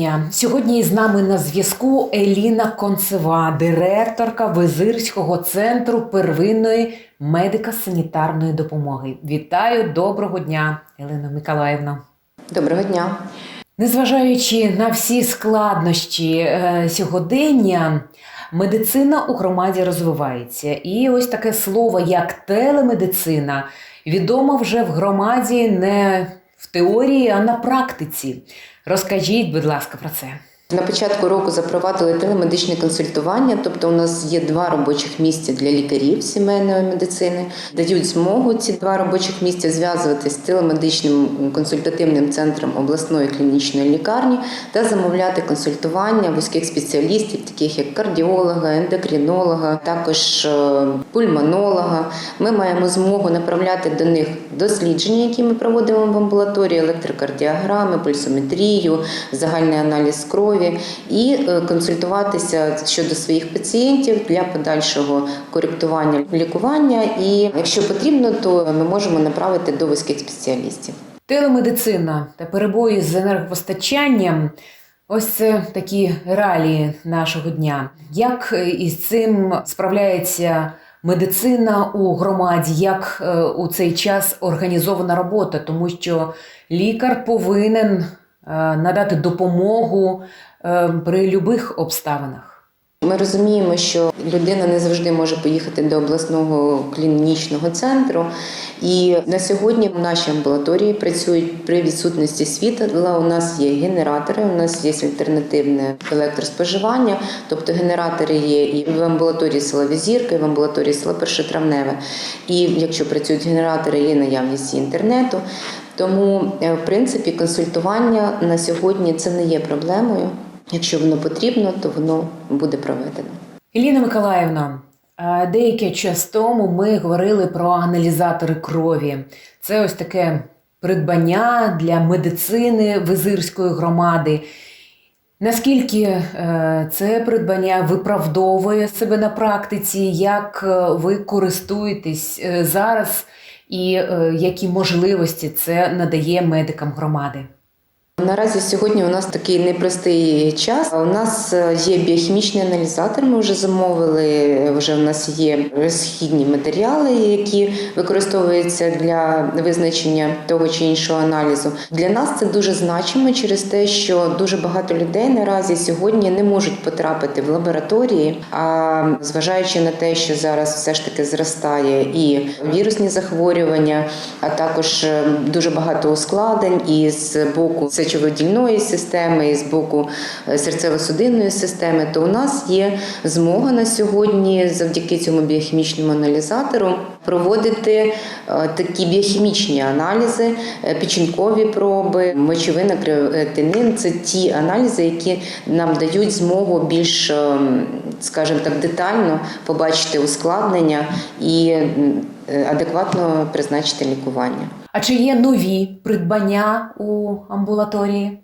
Дня! Сьогодні з нами на зв'язку Еліна Концева, директорка Визирського центру первинної медико-санітарної допомоги. Вітаю, доброго дня, Елена Миколаївна. Доброго дня. Незважаючи на всі складнощі е, сьогодення, медицина у громаді розвивається. І ось таке слово, як телемедицина, відомо вже в громаді не в теорії, а на практиці. Розкажіть, будь ласка, про це. На початку року запровадили телемедичне консультування, тобто у нас є два робочих місця для лікарів сімейної медицини, дають змогу ці два робочих місця зв'язуватися з телемедичним консультативним центром обласної клінічної лікарні та замовляти консультування вузьких спеціалістів, таких як кардіолога, ендокринолога, також е, пульмонолога. Ми маємо змогу направляти до них дослідження, які ми проводимо в амбулаторії, електрокардіограми, пульсометрію, загальний аналіз крові і е, консультуватися щодо своїх пацієнтів для подальшого коректування лікування. І якщо потрібно, то ми можемо направити до вузьких спеціалістів. Телемедицина та перебої з енергопостачанням ось такі реалії нашого дня. Як е, із цим справляється медицина у громаді, як е, у цей час організована робота, тому що лікар повинен надати допомогу е, при любих обставинах. Ми розуміємо, що людина не завжди може поїхати до обласного клінічного центру. І на сьогодні в нашій амбулаторії працюють при відсутності світла. У нас є генератори, у нас є альтернативне електроспоживання, тобто генератори є і в амбулаторії села Візірка, і в амбулаторії села Першотравневе. І якщо працюють генератори, є наявність інтернету. Тому, е, в принципі, консультування на сьогодні це не є проблемою. Якщо воно потрібно, то воно буде проведено. Еліна Миколаївна, е, деякий час тому ми говорили про аналізатори крові. Це ось таке придбання для медицини Визирської громади. Наскільки е, це придбання виправдовує себе на практиці, як ви користуєтесь зараз і е, які можливості це надає медикам громади? Наразі сьогодні у нас такий непростий час. У нас е, є біохімічний аналізатор. Ми вже замовили. Вже у нас є розхідні матеріали, які використовуються для визначення того чи іншого аналізу. Для нас це дуже значимо через те, що дуже багато людей наразі сьогодні не можуть потрапити в лабораторії. А зважаючи на те, що зараз все ж таки зростає і вірусні захворювання, а також е, дуже багато ускладнень і з боку сечовидільної системи, і з боку е, серцево-судинної системи, то у нас є змога на сьогодні, завдяки цьому біохімічному аналізатору, проводити е, такі біохімічні аналізи, е, печінкові проби, мочовина, креатинин – це ті аналізи, які нам дають змогу більш, е, скажімо так, детально побачити ускладнення і адекватно призначити лікування. А чи є нові придбання у амбулаторії?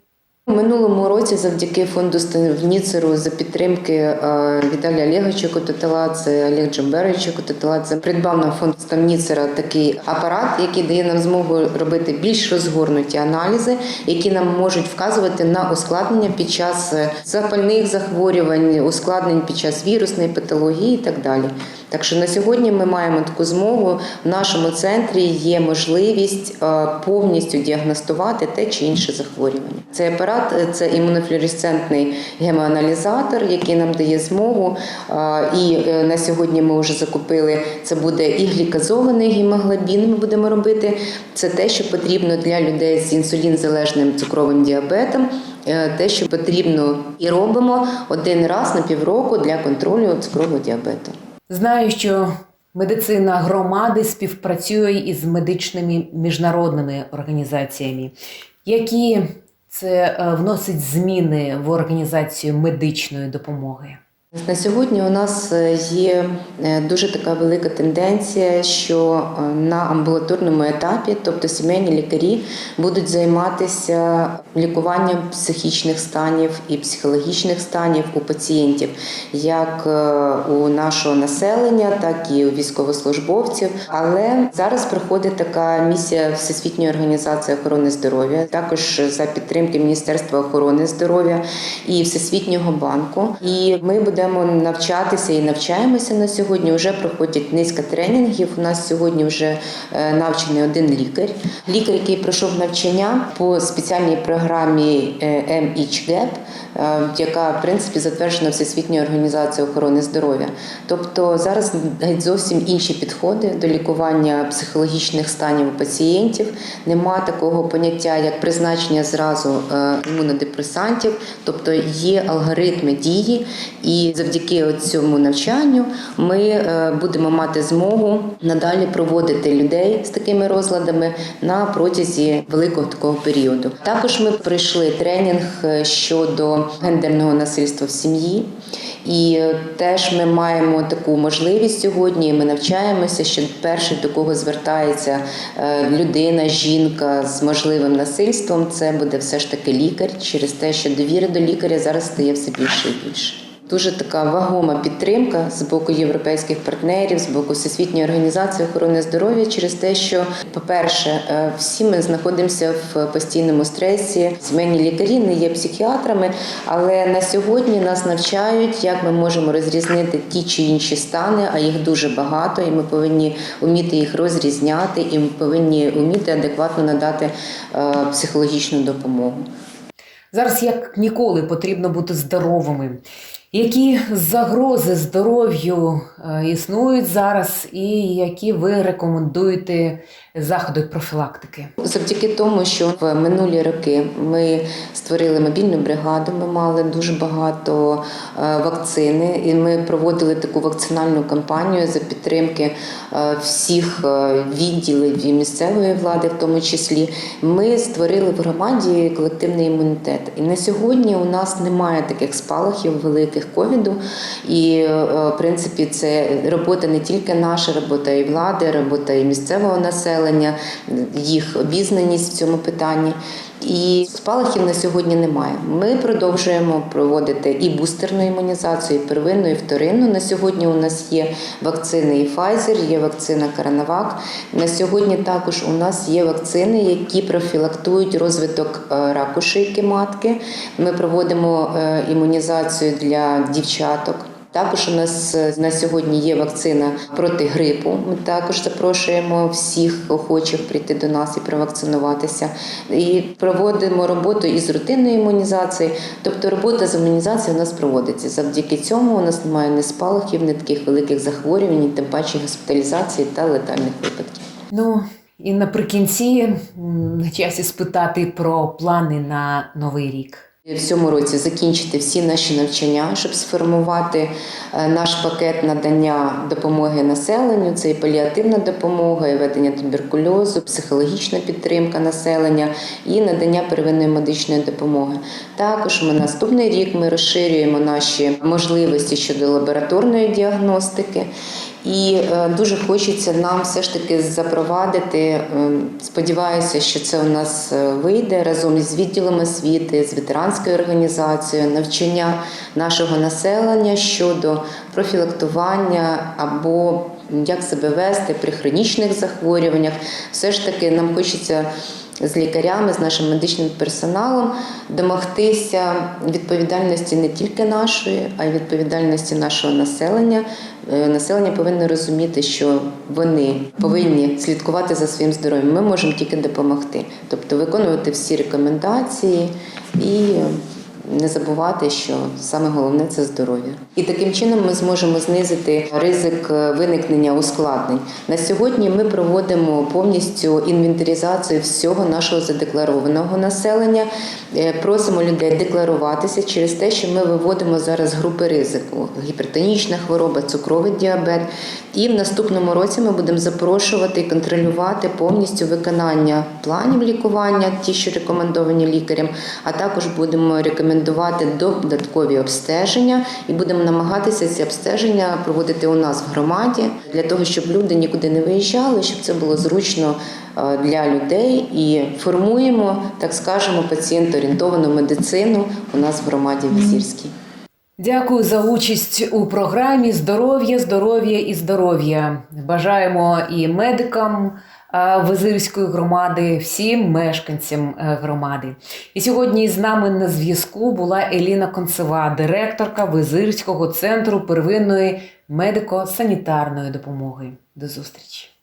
У минулому році, завдяки фонду Станівніцеру за підтримки е, Віталія Олеговича Кототеладзе, Олег Джамберовича Кототеладзе, придбав нам фонд Станівніцера такий апарат, який дає нам змогу робити більш розгорнуті аналізи, які нам можуть вказувати на ускладнення під час е, запальних захворювань, ускладнень під час вірусної патології і так далі. Так що на сьогодні ми маємо таку змогу. В нашому центрі є можливість е, повністю діагностувати те чи інше захворювання. Цей апарат е, це імунофлюоресцентний гемоаналізатор, який нам дає змогу. е, І на сьогодні ми вже закупили це буде і гліказований гемоглобін. Ми будемо робити. Це те, що потрібно для людей з інсулінзалежним цукровим діабетом. Те, що потрібно і робимо один раз на півроку для контролю цукрового діабету. Знаю, що медицина громади співпрацює із медичними міжнародними організаціями, які це е, вносить зміни в організацію медичної допомоги. На сьогодні у нас е, є е, дуже така велика тенденція, що е, на амбулаторному етапі, тобто сімейні лікарі, будуть займатися лікуванням психічних станів і психологічних станів у пацієнтів, як у нашого населення, так і у військовослужбовців. Але зараз проходить така місія Всесвітньої організації охорони здоров'я, також за підтримки Міністерства охорони здоров'я і Всесвітнього банку. І ми будемо навчатися і навчаємося на сьогодні. Вже проходять низка тренінгів. У нас сьогодні вже е, навчений один лікар. Лікар, який пройшов навчання по спеціальній програмі е, MHGAP, е, яка в принципі затверджена Всесвітньою організацією охорони здоров'я. Тобто зараз зовсім інші підходи до лікування психологічних станів у пацієнтів. Нема такого поняття, як призначення зразу імунодепресантів, тобто є алгоритми дії, і завдяки цьому навчанню ми е, будемо мати змогу надалі проводити людей з такими розладами на протязі великого такого періоду. Також ми пройшли тренінг е, щодо гендерного насильства в сім'ї. І е, теж ми маємо таку можливість сьогодні. Ми навчаємося, що перший до кого звертається людина, жінка з можливим насильством, це буде все ж таки лікар, через те, що довіри до лікаря зараз стає все більше і більше. Дуже така вагома підтримка з боку європейських партнерів, з боку Всесвітньої організації охорони здоров'я через те, що, по-перше, е, всі ми знаходимося в постійному стресі. Сімейні лікарі не є психіатрами, але на сьогодні нас навчають, як ми можемо розрізнити ті чи інші стани, а їх дуже багато, і ми повинні вміти їх розрізняти, і ми повинні вміти адекватно надати е, психологічну допомогу. Зараз як ніколи потрібно бути здоровими. Які загрози здоров'ю е, існують зараз, і які ви рекомендуєте заходи профілактики? Завдяки тому, що в минулі роки ми створили мобільну бригаду, ми мали дуже багато е, вакцини, і ми проводили таку вакцинальну кампанію за підтримки е, всіх е, відділів і місцевої влади, в тому числі. Ми створили в громаді колективний імунітет. І на сьогодні у нас немає таких спалахів великих ковіду. І в принципі, це робота не тільки наша, робота і влади, робота і місцевого населення, їх обізнаність в цьому питанні. І спалахів на сьогодні немає. Ми продовжуємо проводити і бустерну імунізацію, і первинну, і вторинну. На сьогодні у нас є вакцини і Pfizer, є вакцина Коронавак. На сьогодні також у нас є вакцини, які профілактують розвиток е, раку шийки матки. Ми проводимо е, імунізацію для дівчаток. Також у нас е, на сьогодні є вакцина проти грипу. Ми також запрошуємо всіх охочих прийти до нас і провакцинуватися. І проводимо роботу із рутинної імунізації. Тобто робота з імунізацією у нас проводиться. Завдяки цьому у нас немає ні спалахів, ні таких великих захворювань, ні тим паче госпіталізації та летальних випадків. Ну і наприкінці на часі спитати про плани на новий рік. В цьому році закінчити всі наші навчання, щоб сформувати е, наш пакет надання допомоги населенню. Це і паліативна допомога, і ведення туберкульозу, психологічна підтримка населення і надання первинної медичної допомоги. Також ми наступний рік ми розширюємо наші можливості щодо лабораторної діагностики. І е, дуже хочеться нам все ж таки запровадити. е, Сподіваюся, що це у нас е, вийде разом із відділом освіти, з ветеранською організацією, навчання нашого населення щодо профілактування або як себе вести при хронічних захворюваннях. Все ж таки нам хочеться з лікарями, з нашим медичним персоналом домогтися відповідальності не тільки нашої, а й відповідальності нашого населення. Е, Населення повинно розуміти, що вони повинні слідкувати за своїм здоров'ям. Ми можемо тільки допомогти, тобто виконувати всі рекомендації і не забувати, що саме головне це здоров'я. І таким чином ми зможемо знизити ризик е, виникнення ускладнень. На сьогодні ми проводимо повністю інвентаризацію всього нашого задекларованого населення. Е, Просимо людей декларуватися через те, що ми виводимо зараз групи ризику: гіпертонічна хвороба, цукровий діабет. І в наступному році ми будемо запрошувати і контролювати повністю виконання планів лікування, ті, що рекомендовані лікарем, а також будемо рекомендувати рекомендувати додаткові обстеження і будемо намагатися ці обстеження проводити у нас в громаді для того, щоб люди нікуди не виїжджали, щоб це було зручно е, для людей і формуємо, так скажемо, пацієнт-орієнтовану медицину у нас в громаді Візірській. Дякую за участь у програмі Здоров'я, здоров'я і здоров'я. Бажаємо і медикам Визирської громади, всім мешканцям е, громади. І сьогодні з нами на зв'язку була Еліна Концева, директорка Визирського центру первинної медико-санітарної допомоги. До зустрічі!